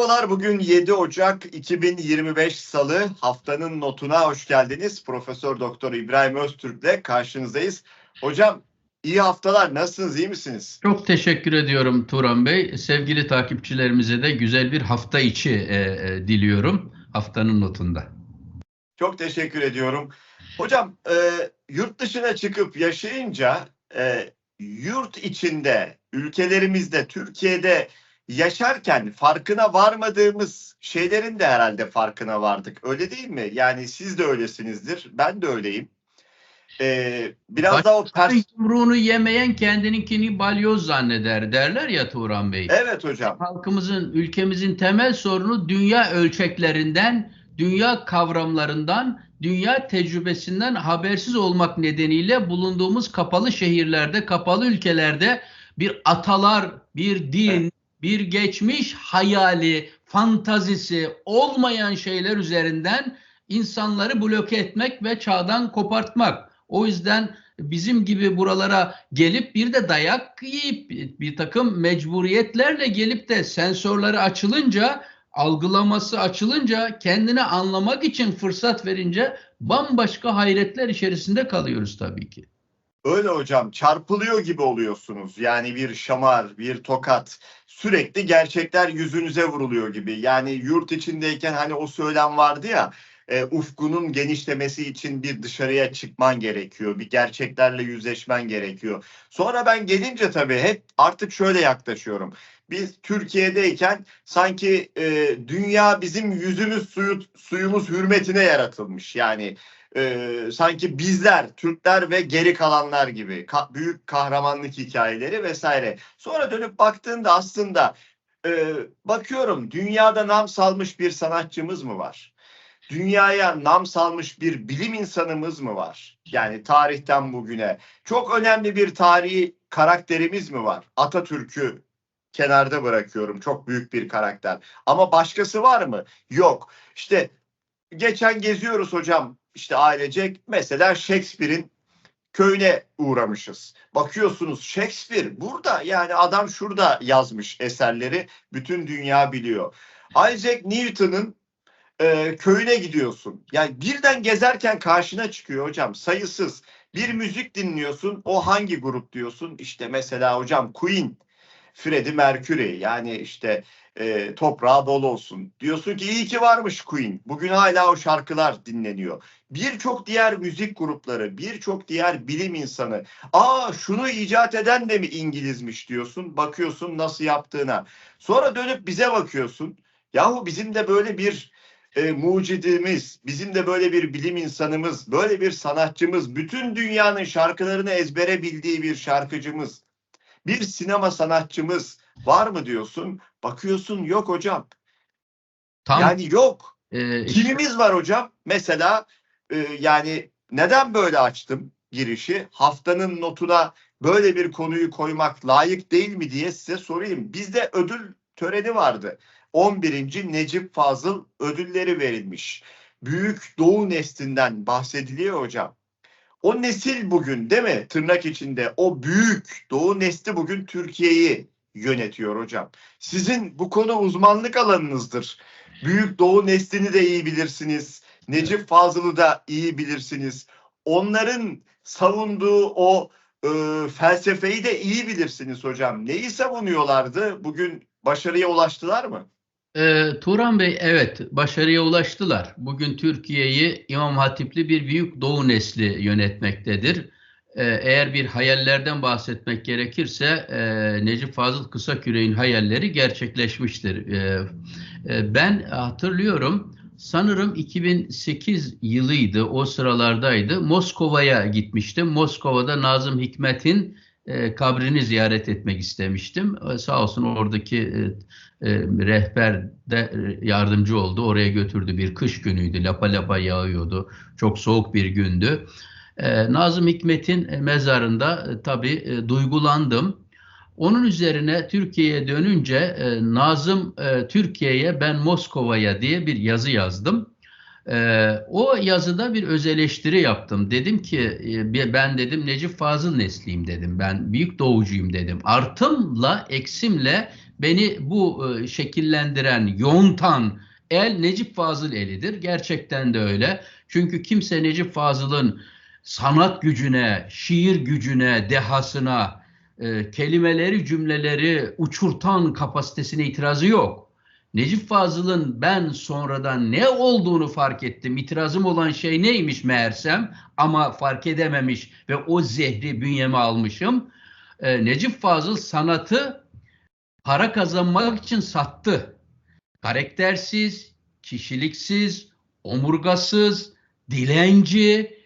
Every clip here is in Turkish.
Merhabalar, bugün 7 Ocak 2025 Salı. Haftanın notuna hoş geldiniz. Profesör Doktor İbrahim Öztürk'le karşınızdayız. Hocam iyi haftalar, nasılsınız, iyi misiniz? Çok teşekkür ediyorum Turan Bey. Sevgili takipçilerimize de güzel bir hafta içi e, e, diliyorum haftanın notunda. Çok teşekkür ediyorum. Hocam e, yurt dışına çıkıp yaşayınca e, yurt içinde, ülkelerimizde, Türkiye'de yaşarken farkına varmadığımız şeylerin de herhalde farkına vardık. Öyle değil mi? Yani siz de öylesinizdir. Ben de öyleyim. Ee, biraz da o pers... Yumruğunu yemeyen kendininkini balyoz zanneder derler ya Turan Bey. Evet hocam. Halkımızın, ülkemizin temel sorunu dünya ölçeklerinden, dünya kavramlarından, dünya tecrübesinden habersiz olmak nedeniyle bulunduğumuz kapalı şehirlerde, kapalı ülkelerde bir atalar, bir din, bir geçmiş hayali, fantazisi olmayan şeyler üzerinden insanları bloke etmek ve çağdan kopartmak. O yüzden bizim gibi buralara gelip bir de dayak yiyip bir takım mecburiyetlerle gelip de sensörleri açılınca algılaması açılınca kendini anlamak için fırsat verince bambaşka hayretler içerisinde kalıyoruz tabii ki. Öyle hocam çarpılıyor gibi oluyorsunuz. Yani bir şamar, bir tokat sürekli gerçekler yüzünüze vuruluyor gibi. Yani yurt içindeyken hani o söylem vardı ya e, ufkunun genişlemesi için bir dışarıya çıkman gerekiyor. Bir gerçeklerle yüzleşmen gerekiyor. Sonra ben gelince tabii hep artık şöyle yaklaşıyorum. Biz Türkiye'deyken sanki e, dünya bizim yüzümüz suyu, suyumuz hürmetine yaratılmış. Yani e, sanki bizler, Türkler ve geri kalanlar gibi ka- büyük kahramanlık hikayeleri vesaire. Sonra dönüp baktığında aslında e, bakıyorum dünyada nam salmış bir sanatçımız mı var? Dünyaya nam salmış bir bilim insanımız mı var? Yani tarihten bugüne çok önemli bir tarihi karakterimiz mi var? Atatürk'ü kenarda bırakıyorum. Çok büyük bir karakter. Ama başkası var mı? Yok. İşte geçen geziyoruz hocam işte ailecek mesela Shakespeare'in köyüne uğramışız. Bakıyorsunuz Shakespeare burada yani adam şurada yazmış eserleri bütün dünya biliyor. Isaac Newton'ın e, köyüne gidiyorsun. Yani birden gezerken karşına çıkıyor hocam sayısız. Bir müzik dinliyorsun o hangi grup diyorsun? İşte mesela hocam Queen, Freddie Mercury yani işte e, toprağı bol olsun. Diyorsun ki iyi ki varmış Queen. Bugün hala o şarkılar dinleniyor. Birçok diğer müzik grupları, birçok diğer bilim insanı. Aa şunu icat eden de mi İngilizmiş diyorsun. Bakıyorsun nasıl yaptığına. Sonra dönüp bize bakıyorsun. Yahu bizim de böyle bir e, mucidimiz, bizim de böyle bir bilim insanımız, böyle bir sanatçımız, bütün dünyanın şarkılarını ezbere bildiği bir şarkıcımız, bir sinema sanatçımız var mı diyorsun? Bakıyorsun yok hocam. Tam Yani yok. e, Kimimiz var hocam? Mesela e, yani neden böyle açtım girişi? Haftanın notuna böyle bir konuyu koymak layık değil mi diye size sorayım. Bizde ödül töreni vardı. 11. Necip Fazıl ödülleri verilmiş. Büyük Doğu neslinden bahsediliyor hocam. O nesil bugün değil mi? Tırnak içinde o büyük Doğu nesli bugün Türkiye'yi yönetiyor hocam. Sizin bu konu uzmanlık alanınızdır. Büyük Doğu neslini de iyi bilirsiniz. Necip Fazıl'ı da iyi bilirsiniz. Onların savunduğu o e, felsefeyi de iyi bilirsiniz hocam. Neyi savunuyorlardı? Bugün başarıya ulaştılar mı? E, Turan Bey evet başarıya ulaştılar. Bugün Türkiye'yi İmam Hatipli bir büyük doğu nesli yönetmektedir. E, eğer bir hayallerden bahsetmek gerekirse e, Necip Fazıl Kısaküre'nin hayalleri gerçekleşmiştir. E, e, ben hatırlıyorum sanırım 2008 yılıydı o sıralardaydı. Moskova'ya gitmiştim. Moskova'da Nazım Hikmet'in e, kabrini ziyaret etmek istemiştim. E, sağ olsun oradaki e, rehber de e, yardımcı oldu. Oraya götürdü. Bir kış günüydü. Lapa lapa yağıyordu. Çok soğuk bir gündü. E, Nazım Hikmet'in e, mezarında e, tabii duygulandım. Onun üzerine Türkiye'ye dönünce Nazım Türkiye'ye ben Moskova'ya diye bir yazı yazdım. O yazıda bir öz eleştiri yaptım. Dedim ki ben dedim Necip Fazıl nesliyim dedim. Ben büyük doğucuyum dedim. Artımla eksimle beni bu e, şekillendiren, yontan el Necip Fazıl elidir. Gerçekten de öyle. Çünkü kimse Necip Fazıl'ın sanat gücüne, şiir gücüne, dehasına, e, kelimeleri, cümleleri uçurtan kapasitesine itirazı yok. Necip Fazıl'ın ben sonradan ne olduğunu fark ettim. İtirazım olan şey neymiş meğersem ama fark edememiş ve o zehri bünyeme almışım. E, Necip Fazıl sanatı para kazanmak için sattı. Karaktersiz, kişiliksiz, omurgasız, dilenci,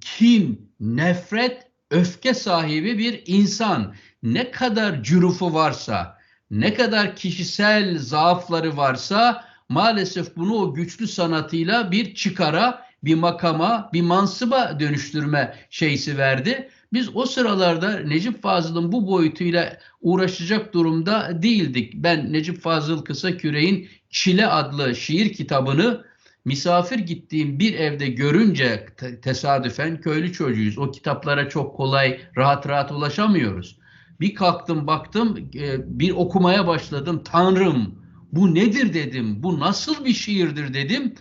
kin, nefret, öfke sahibi bir insan. Ne kadar cürufu varsa, ne kadar kişisel zaafları varsa maalesef bunu o güçlü sanatıyla bir çıkara, bir makama, bir mansıba dönüştürme şeysi verdi. Biz o sıralarda Necip Fazıl'ın bu boyutuyla uğraşacak durumda değildik. Ben Necip Fazıl Kısaküre'in Çile adlı şiir kitabını misafir gittiğim bir evde görünce te- tesadüfen köylü çocuğuyuz. O kitaplara çok kolay rahat rahat ulaşamıyoruz. Bir kalktım baktım e, bir okumaya başladım. Tanrım bu nedir dedim. Bu nasıl bir şiirdir dedim.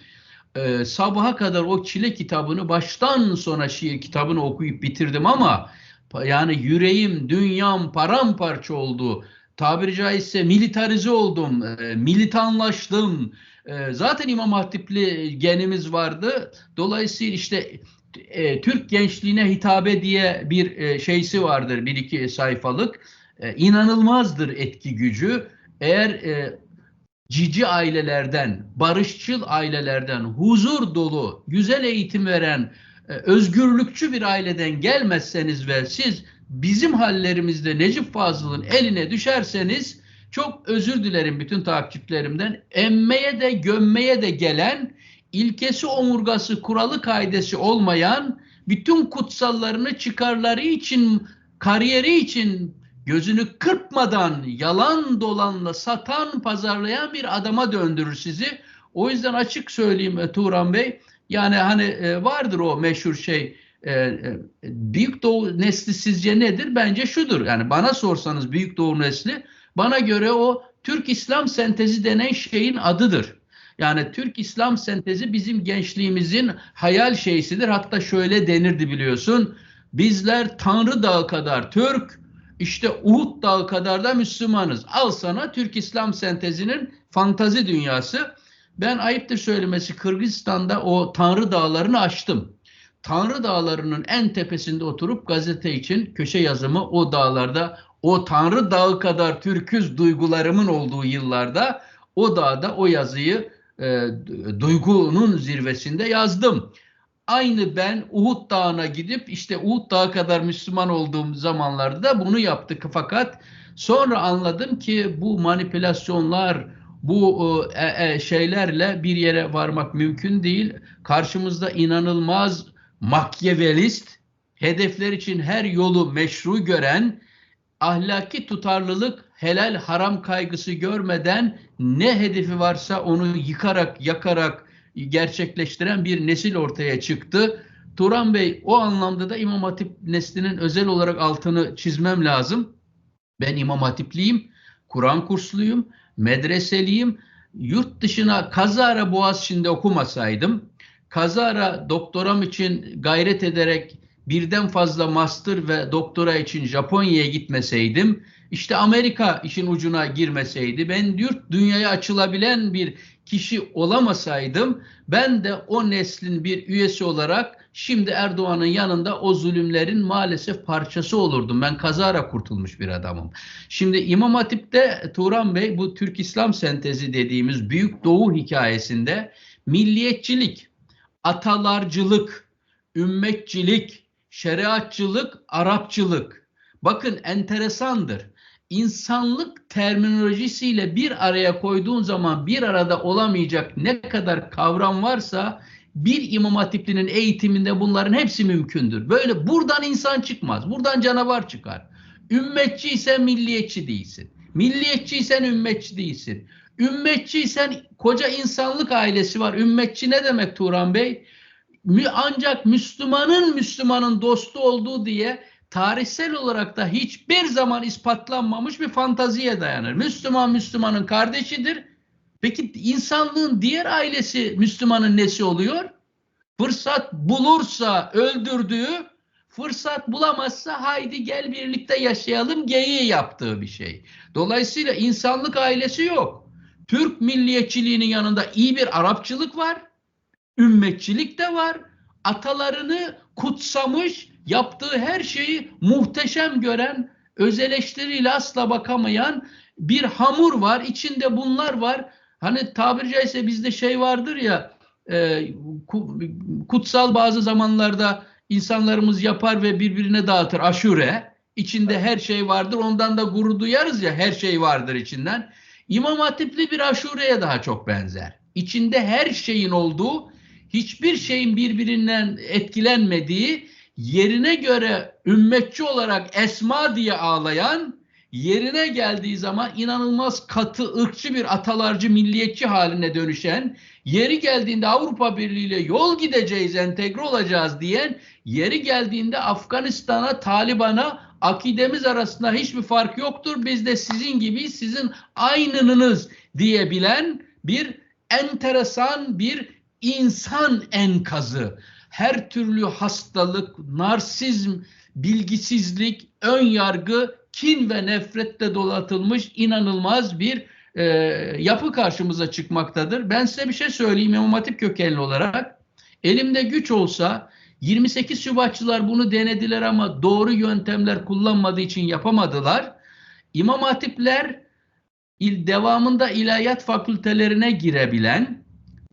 Ee, sabaha kadar o çile kitabını baştan sona şiir kitabını okuyup bitirdim ama yani yüreğim, dünyam paramparça oldu. Tabiri caizse militarize oldum, e, militanlaştım. E, zaten İmam Hatipli genimiz vardı. Dolayısıyla işte e, Türk gençliğine hitabe diye bir e, şeysi vardır, bir iki sayfalık. E, inanılmazdır etki gücü. Eğer e, cici ailelerden, barışçıl ailelerden, huzur dolu, güzel eğitim veren, e, özgürlükçü bir aileden gelmezseniz ve siz bizim hallerimizde Necip Fazıl'ın eline düşerseniz çok özür dilerim bütün takipçilerimden. Emmeye de gömmeye de gelen, ilkesi omurgası kuralı kaidesi olmayan, bütün kutsallarını çıkarları için, kariyeri için gözünü kırpmadan yalan dolanla satan, pazarlayan bir adama döndürür sizi. O yüzden açık söyleyeyim e, Turan Bey. Yani hani e, vardır o meşhur şey. e, Büyük Doğu nesli sizce nedir? Bence şudur. Yani bana sorsanız Büyük Doğu nesli bana göre o Türk İslam sentezi denen şeyin adıdır. Yani Türk İslam sentezi bizim gençliğimizin hayal şeysidir. Hatta şöyle denirdi biliyorsun. Bizler Tanrı Dağı kadar Türk, işte Uhud Dağı kadar da Müslümanız. Al sana Türk İslam sentezinin fantazi dünyası. Ben ayıptır söylemesi Kırgızistan'da o Tanrı Dağlarını açtım. Tanrı Dağları'nın en tepesinde oturup gazete için köşe yazımı o dağlarda o Tanrı Dağı kadar Türküz duygularımın olduğu yıllarda o dağda o yazıyı e, duygunun zirvesinde yazdım. Aynı ben Uhud Dağı'na gidip işte Uhud Dağı kadar Müslüman olduğum zamanlarda da bunu yaptık. Fakat sonra anladım ki bu manipülasyonlar, bu e, e, şeylerle bir yere varmak mümkün değil. Karşımızda inanılmaz makyavelist, hedefler için her yolu meşru gören, ahlaki tutarlılık, helal haram kaygısı görmeden ne hedefi varsa onu yıkarak, yakarak gerçekleştiren bir nesil ortaya çıktı. Turan Bey o anlamda da İmam Hatip neslinin özel olarak altını çizmem lazım. Ben İmam Hatipliyim, Kur'an kursluyum, medreseliyim. Yurt dışına kazara Boğaziçi'nde okumasaydım, kazara doktoram için gayret ederek birden fazla master ve doktora için Japonya'ya gitmeseydim, işte Amerika işin ucuna girmeseydi, ben yurt dünyaya açılabilen bir kişi olamasaydım, ben de o neslin bir üyesi olarak şimdi Erdoğan'ın yanında o zulümlerin maalesef parçası olurdum. Ben kazara kurtulmuş bir adamım. Şimdi İmam Hatip'te Turan Bey bu Türk İslam sentezi dediğimiz Büyük Doğu hikayesinde milliyetçilik, atalarcılık, ümmetçilik, şeriatçılık, Arapçılık. Bakın enteresandır. İnsanlık terminolojisiyle bir araya koyduğun zaman bir arada olamayacak ne kadar kavram varsa bir imam hatiplinin eğitiminde bunların hepsi mümkündür. Böyle buradan insan çıkmaz. Buradan canavar çıkar. Ümmetçiysen milliyetçi değilsin. Milliyetçiysen ümmetçi değilsin. Ümmetçiysen koca insanlık ailesi var. Ümmetçi ne demek Turan Bey? Ancak Müslümanın Müslümanın dostu olduğu diye tarihsel olarak da hiçbir zaman ispatlanmamış bir fantaziye dayanır. Müslüman Müslümanın kardeşidir. Peki insanlığın diğer ailesi Müslümanın nesi oluyor? Fırsat bulursa öldürdüğü, fırsat bulamazsa haydi gel birlikte yaşayalım geyiği yaptığı bir şey. Dolayısıyla insanlık ailesi yok. Türk milliyetçiliğinin yanında iyi bir Arapçılık var, ümmetçilik de var. Atalarını kutsamış, yaptığı her şeyi muhteşem gören, öz eleştiriyle asla bakamayan bir hamur var. İçinde bunlar var. Hani tabiri caizse bizde şey vardır ya, e, kutsal bazı zamanlarda insanlarımız yapar ve birbirine dağıtır aşure. İçinde her şey vardır. Ondan da gurur duyarız ya her şey vardır içinden. İmam Hatipli bir aşureye daha çok benzer. İçinde her şeyin olduğu, hiçbir şeyin birbirinden etkilenmediği, yerine göre ümmetçi olarak esma diye ağlayan, yerine geldiği zaman inanılmaz katı, ırkçı bir atalarcı, milliyetçi haline dönüşen, yeri geldiğinde Avrupa Birliği ile yol gideceğiz, entegre olacağız diyen, yeri geldiğinde Afganistan'a, Taliban'a akidemiz arasında hiçbir fark yoktur. Biz de sizin gibi sizin aynınınız diyebilen bir enteresan bir insan enkazı. Her türlü hastalık, narsizm, bilgisizlik, ön yargı, kin ve nefretle dolatılmış inanılmaz bir e, yapı karşımıza çıkmaktadır. Ben size bir şey söyleyeyim İmam Hatip kökenli olarak. Elimde güç olsa 28 Şubatçılar bunu denediler ama doğru yöntemler kullanmadığı için yapamadılar. İmam Hatipler il, devamında ilahiyat fakültelerine girebilen,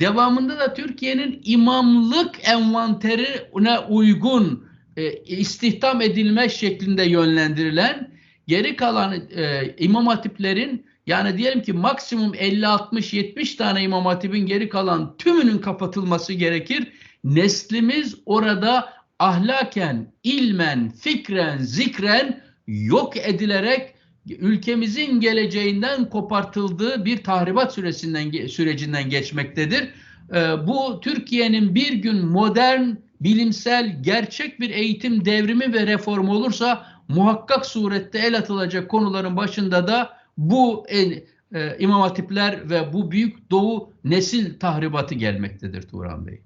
devamında da Türkiye'nin imamlık envanterine uygun e, istihdam edilme şeklinde yönlendirilen geri kalan e, imam hatiplerin yani diyelim ki maksimum 50 60 70 tane imam hatibin geri kalan tümünün kapatılması gerekir. Neslimiz orada ahlaken, ilmen, fikren, zikren yok edilerek ülkemizin geleceğinden kopartıldığı bir tahribat süresinden sürecinden geçmektedir. Ee, bu Türkiye'nin bir gün modern, bilimsel, gerçek bir eğitim devrimi ve reformu olursa muhakkak surette el atılacak konuların başında da bu el, e, imam hatipler ve bu büyük doğu nesil tahribatı gelmektedir Turan Bey.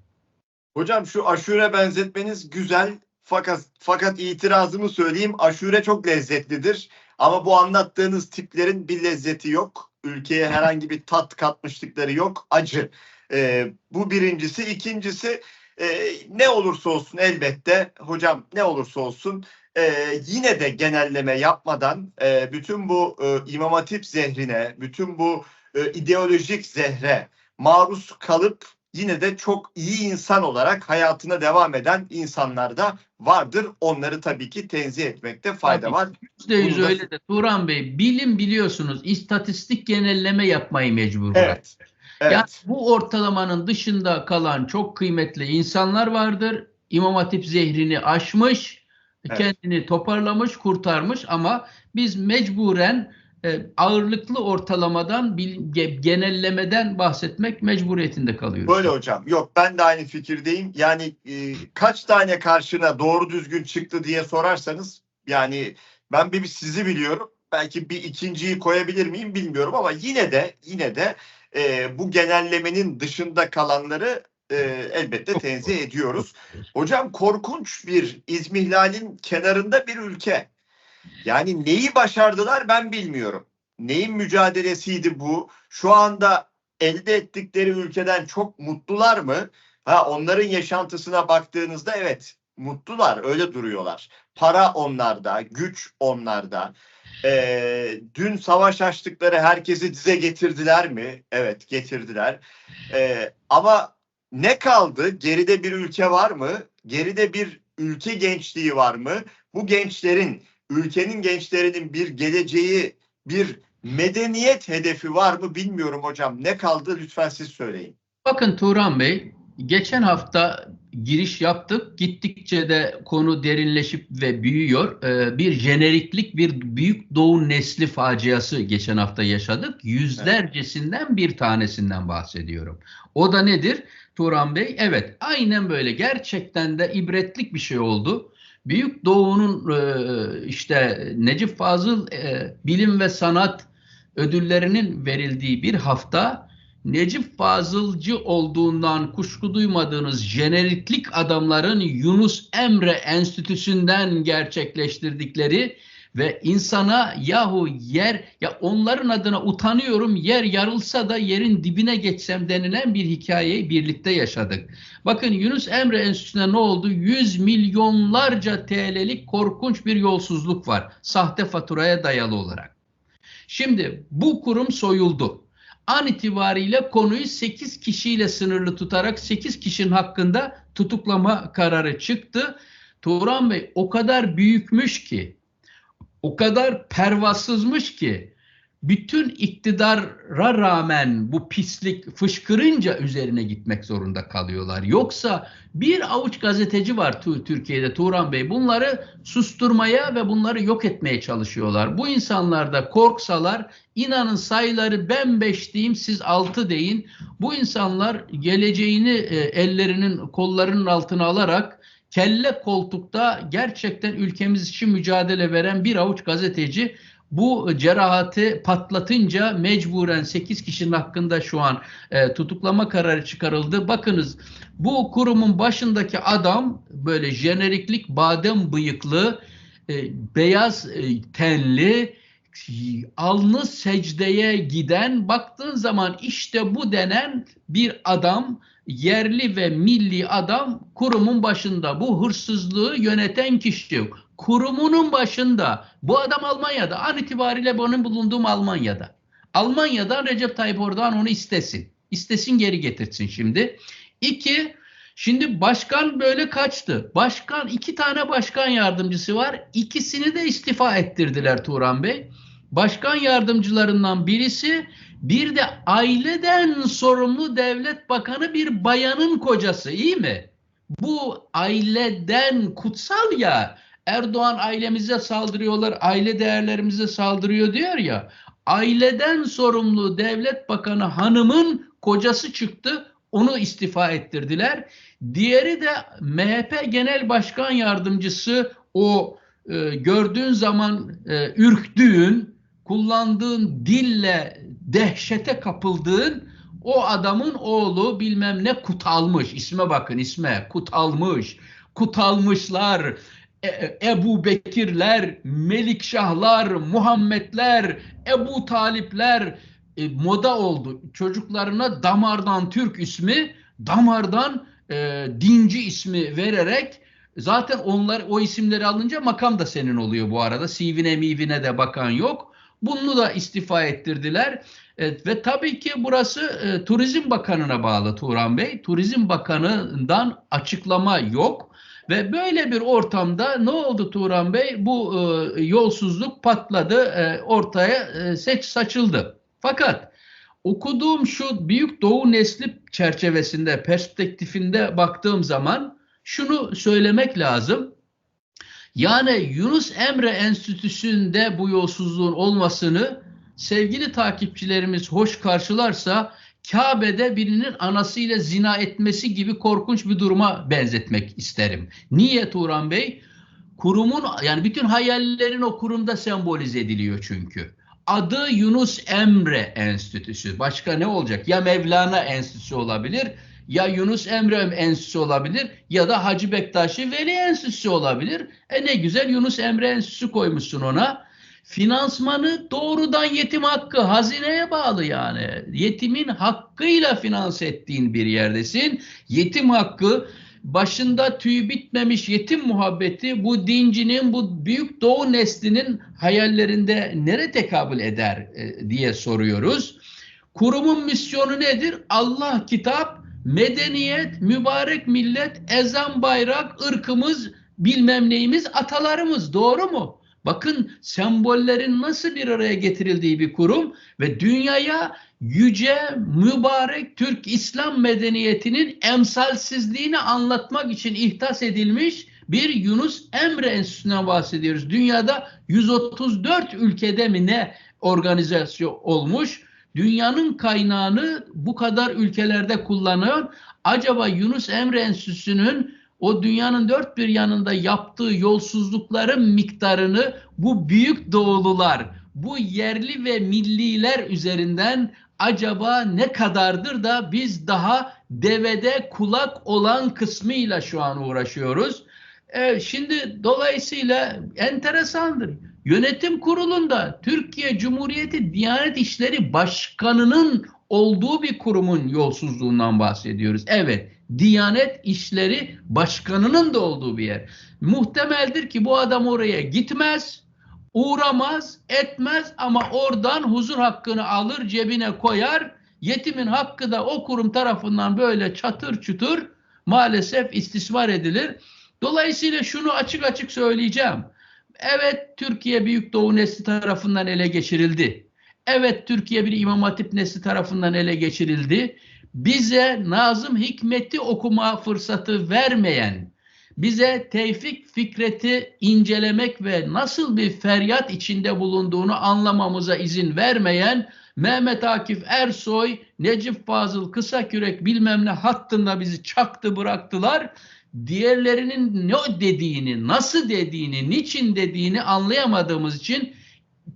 Hocam şu aşure benzetmeniz güzel fakat fakat itirazımı söyleyeyim aşure çok lezzetlidir ama bu anlattığınız tiplerin bir lezzeti yok. Ülkeye herhangi bir tat katmışlıkları yok. Acı. Ee, bu birincisi. İkincisi e, ne olursa olsun elbette hocam ne olursa olsun e, yine de genelleme yapmadan e, bütün bu e, İmam Hatip zehrine, bütün bu e, ideolojik zehre maruz kalıp yine de çok iyi insan olarak hayatına devam eden insanlar da vardır. Onları tabii ki tenzih etmekte fayda tabii, var. %100 da... öyle de Turan Bey bilim biliyorsunuz istatistik genelleme yapmayı mecbur Evet. Evet. Yani bu ortalamanın dışında kalan çok kıymetli insanlar vardır. İmam Hatip zehrini aşmış, evet. kendini toparlamış, kurtarmış ama biz mecburen e, ağırlıklı ortalamadan genellemeden bahsetmek mecburiyetinde kalıyoruz. Böyle hocam. Yok ben de aynı fikirdeyim. Yani e, kaç tane karşına doğru düzgün çıktı diye sorarsanız yani ben bir sizi biliyorum. Belki bir ikinciyi koyabilir miyim bilmiyorum ama yine de yine de e, bu genellemenin dışında kalanları e, elbette tenzih ediyoruz. Hocam korkunç bir İzmihlal'in kenarında bir ülke. Yani neyi başardılar ben bilmiyorum. Neyin mücadelesiydi bu? Şu anda elde ettikleri ülkeden çok mutlular mı? Ha onların yaşantısına baktığınızda evet mutlular öyle duruyorlar. Para onlarda, güç onlarda. Ee, dün savaş açtıkları herkesi dize getirdiler mi? Evet getirdiler. Ee, ama ne kaldı? Geride bir ülke var mı? Geride bir ülke gençliği var mı? Bu gençlerin ülkenin gençlerinin bir geleceği, bir medeniyet hedefi var mı bilmiyorum hocam. Ne kaldı lütfen siz söyleyin. Bakın Turan Bey, geçen hafta giriş yaptık. Gittikçe de konu derinleşip ve büyüyor. Ee, bir jeneriklik, bir büyük doğu nesli faciası geçen hafta yaşadık. Yüzlercesinden bir tanesinden bahsediyorum. O da nedir Turan Bey? Evet, aynen böyle. Gerçekten de ibretlik bir şey oldu. Büyük Doğu'nun e, işte Necip Fazıl e, Bilim ve Sanat ödüllerinin verildiği bir hafta Necip Fazılcı olduğundan kuşku duymadığınız jeneriklik adamların Yunus Emre Enstitüsü'nden gerçekleştirdikleri ve insana yahu yer ya onların adına utanıyorum yer yarılsa da yerin dibine geçsem denilen bir hikayeyi birlikte yaşadık. Bakın Yunus Emre Enstitüsü'ne ne oldu? Yüz milyonlarca TL'lik korkunç bir yolsuzluk var. Sahte faturaya dayalı olarak. Şimdi bu kurum soyuldu. An itibariyle konuyu 8 kişiyle sınırlı tutarak 8 kişinin hakkında tutuklama kararı çıktı. Turan Bey o kadar büyükmüş ki o kadar pervasızmış ki bütün iktidara rağmen bu pislik fışkırınca üzerine gitmek zorunda kalıyorlar. Yoksa bir avuç gazeteci var Türkiye'de Turan Bey. Bunları susturmaya ve bunları yok etmeye çalışıyorlar. Bu insanlar da korksalar inanın sayıları ben beş diyeyim siz altı deyin. Bu insanlar geleceğini e, ellerinin kollarının altına alarak kelle koltukta gerçekten ülkemiz için mücadele veren bir avuç gazeteci bu cerahatı patlatınca mecburen 8 kişinin hakkında şu an e, tutuklama kararı çıkarıldı. Bakınız bu kurumun başındaki adam böyle jeneriklik badem bıyıklı, e, beyaz e, tenli, alnı secdeye giden baktığın zaman işte bu denen bir adam yerli ve milli adam kurumun başında. Bu hırsızlığı yöneten kişi kurumunun başında. Bu adam Almanya'da. An itibariyle benim bulunduğum Almanya'da. Almanya'dan Recep Tayyip Erdoğan onu istesin. İstesin geri getirsin şimdi. İki, şimdi başkan böyle kaçtı. Başkan iki tane başkan yardımcısı var. İkisini de istifa ettirdiler Turan Bey. Başkan yardımcılarından birisi bir de aileden sorumlu devlet bakanı bir bayanın kocası iyi mi? Bu aileden kutsal ya Erdoğan ailemize saldırıyorlar, aile değerlerimize saldırıyor diyor ya. Aileden sorumlu devlet bakanı hanımın kocası çıktı. Onu istifa ettirdiler. Diğeri de MHP Genel Başkan Yardımcısı o e, gördüğün zaman e, ürktüğün, kullandığın dille dehşete kapıldığın o adamın oğlu bilmem ne kutalmış. İsme bakın isme kutalmış. Kutalmışlar. E, Ebu Bekirler, Melikşahlar, Muhammedler, Ebu Talipler e, moda oldu. Çocuklarına damardan Türk ismi, damardan e, dinci ismi vererek zaten onlar o isimleri alınca makam da senin oluyor bu arada. CV'ne mivine de bakan yok. Bunu da istifa ettirdiler. Evet, ve tabii ki burası e, Turizm Bakanı'na bağlı Turan Bey. Turizm Bakanı'ndan açıklama yok. Ve böyle bir ortamda ne oldu Turan Bey? Bu e, yolsuzluk patladı, e, ortaya e, seç saçıldı. Fakat okuduğum şu Büyük Doğu Nesli çerçevesinde, perspektifinde baktığım zaman şunu söylemek lazım. Yani Yunus Emre Enstitüsü'nde bu yolsuzluğun olmasını sevgili takipçilerimiz hoş karşılarsa Kabe'de birinin anasıyla zina etmesi gibi korkunç bir duruma benzetmek isterim. Niye Turan Bey? Kurumun yani bütün hayallerin o kurumda sembolize ediliyor çünkü. Adı Yunus Emre Enstitüsü. Başka ne olacak? Ya Mevlana Enstitüsü olabilir ya Yunus Emre Enstitüsü olabilir ya da Hacı Bektaşi Veli Enstitüsü olabilir. E ne güzel Yunus Emre Enstitüsü koymuşsun ona. Finansmanı doğrudan yetim hakkı hazineye bağlı yani. Yetimin hakkıyla finanse ettiğin bir yerdesin. Yetim hakkı başında tüy bitmemiş yetim muhabbeti bu dincinin bu büyük doğu neslinin hayallerinde nere tekabül eder e, diye soruyoruz. Kurumun misyonu nedir? Allah kitap medeniyet, mübarek millet, ezan, bayrak, ırkımız, bilmem neyimiz, atalarımız. Doğru mu? Bakın sembollerin nasıl bir araya getirildiği bir kurum ve dünyaya yüce, mübarek Türk İslam medeniyetinin emsalsizliğini anlatmak için ihtas edilmiş bir Yunus Emre Enstitüsü'nden bahsediyoruz. Dünyada 134 ülkede mi ne organizasyon olmuş? Dünyanın kaynağını bu kadar ülkelerde kullanıyor. Acaba Yunus Emre Enstitüsü'nün o dünyanın dört bir yanında yaptığı yolsuzlukların miktarını bu büyük doğulular, bu yerli ve milliler üzerinden acaba ne kadardır da biz daha devede kulak olan kısmıyla şu an uğraşıyoruz. Ee, şimdi dolayısıyla enteresandır. Yönetim kurulunda Türkiye Cumhuriyeti Diyanet İşleri Başkanı'nın olduğu bir kurumun yolsuzluğundan bahsediyoruz. Evet, Diyanet İşleri Başkanı'nın da olduğu bir yer. Muhtemeldir ki bu adam oraya gitmez, uğramaz, etmez ama oradan huzur hakkını alır, cebine koyar. Yetimin hakkı da o kurum tarafından böyle çatır çutur maalesef istismar edilir. Dolayısıyla şunu açık açık söyleyeceğim. Evet Türkiye Büyük Doğu Nesli tarafından ele geçirildi. Evet Türkiye bir İmam Hatip nesli tarafından ele geçirildi. Bize Nazım Hikmet'i okuma fırsatı vermeyen, bize Tevfik Fikret'i incelemek ve nasıl bir feryat içinde bulunduğunu anlamamıza izin vermeyen Mehmet Akif Ersoy, Necip Fazıl Kısakürek bilmem ne hattında bizi çaktı bıraktılar. Diğerlerinin ne dediğini, nasıl dediğini, niçin dediğini anlayamadığımız için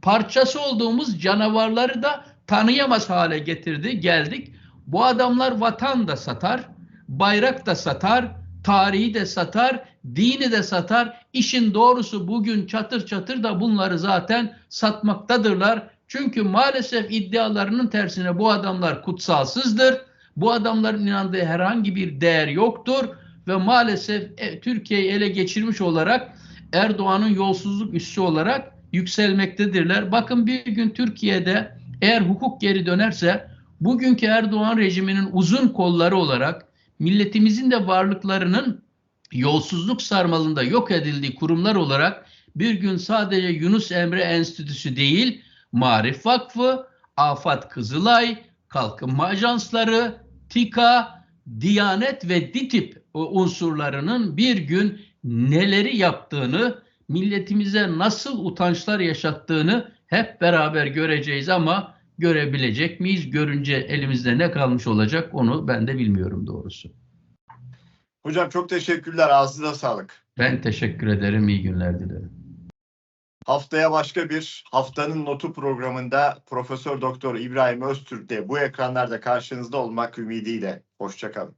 parçası olduğumuz canavarları da tanıyamaz hale getirdi, geldik. Bu adamlar vatan da satar, bayrak da satar, tarihi de satar, dini de satar. İşin doğrusu bugün çatır çatır da bunları zaten satmaktadırlar. Çünkü maalesef iddialarının tersine bu adamlar kutsalsızdır. Bu adamların inandığı herhangi bir değer yoktur ve maalesef e, Türkiye'yi ele geçirmiş olarak Erdoğan'ın yolsuzluk üssü olarak yükselmektedirler. Bakın bir gün Türkiye'de eğer hukuk geri dönerse bugünkü Erdoğan rejiminin uzun kolları olarak milletimizin de varlıklarının yolsuzluk sarmalında yok edildiği kurumlar olarak bir gün sadece Yunus Emre Enstitüsü değil, Marif Vakfı, Afat Kızılay, Kalkınma Ajansları, TİKA, Diyanet ve DİTİP unsurlarının bir gün neleri yaptığını, milletimize nasıl utançlar yaşattığını hep beraber göreceğiz ama görebilecek miyiz? Görünce elimizde ne kalmış olacak onu ben de bilmiyorum doğrusu. Hocam çok teşekkürler. Ağzınıza sağlık. Ben teşekkür ederim. İyi günler dilerim. Haftaya başka bir haftanın notu programında Profesör Doktor İbrahim Öztürk'te bu ekranlarda karşınızda olmak ümidiyle. Hoşçakalın.